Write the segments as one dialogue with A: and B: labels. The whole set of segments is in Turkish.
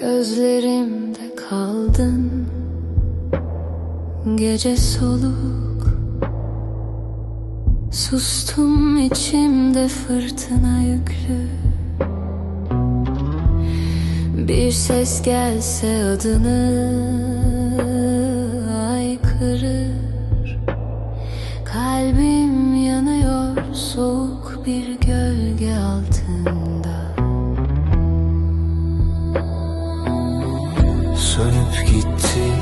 A: Gözlerimde kaldın. Gece soluk. Sustum içimde fırtına yüklü. Bir ses gelse adını aykırır. Kalbim yanıyor soğuk bir gölge
B: Sönüp gitti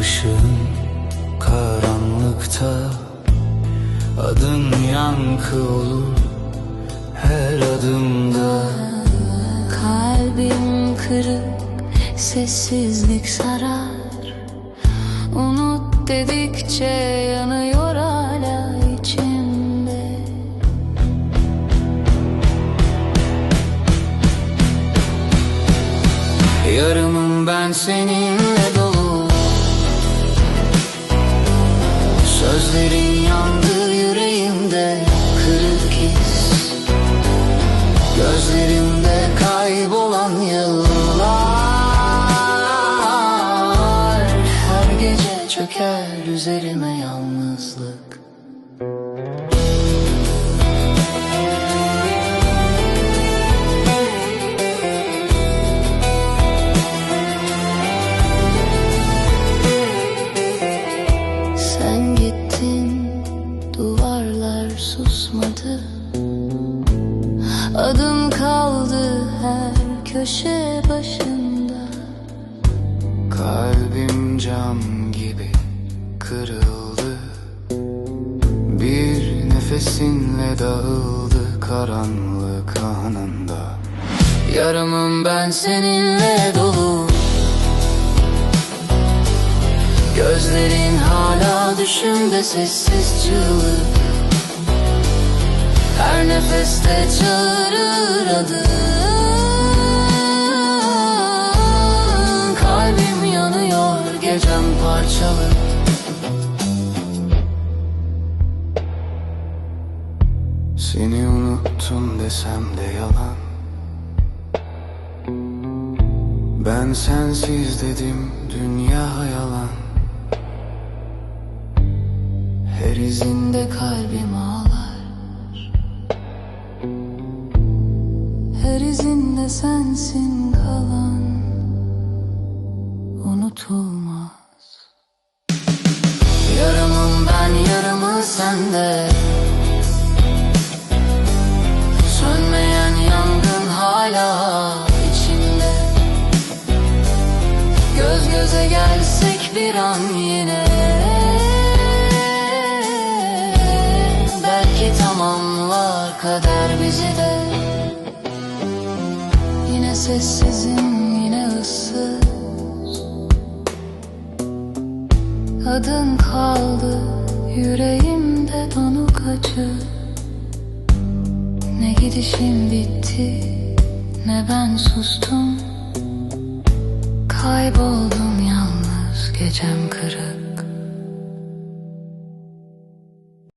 B: ışığın karanlıkta. Adın yankı olur her adımda.
A: Kalbim kırık, sessizlik sarar. Unut dedikçe yanıyor hala içimde.
B: Yarımım ben seninle dolu. Sözlerin yandı yüreğimde kırık iz Gözlerimde kaybolan yıllar. Her gece çöker üzerime yalnızlık
A: Sen gittin, duvarlar susmadı. Adın kaldı her köşe başında.
B: Kalbim cam gibi kırıldı. Bir nefesinle dağıldı karanlık anında. Yarımım ben seninle dolu Gözlerin hala düşümde sessiz çığlık. Her nefeste çağırır adın. Kalbim yanıyor gecem parçalı Seni unuttum desem de yalan. Ben sensiz dedim dünya Her izinde
A: Kalbim ağlar. Her izinde sensin kalan Unutulmaz.
B: Yarımım ben yarımı sende. Sönmeyen yangın hala içimde. Göz göze gelsek bir an yine tamamlar kader bizi de.
A: Yine sessizim yine ıssız. Adın kaldı yüreğimde donuk acı. Ne gidişim bitti ne ben sustum. Kayboldum yalnız gecem kırık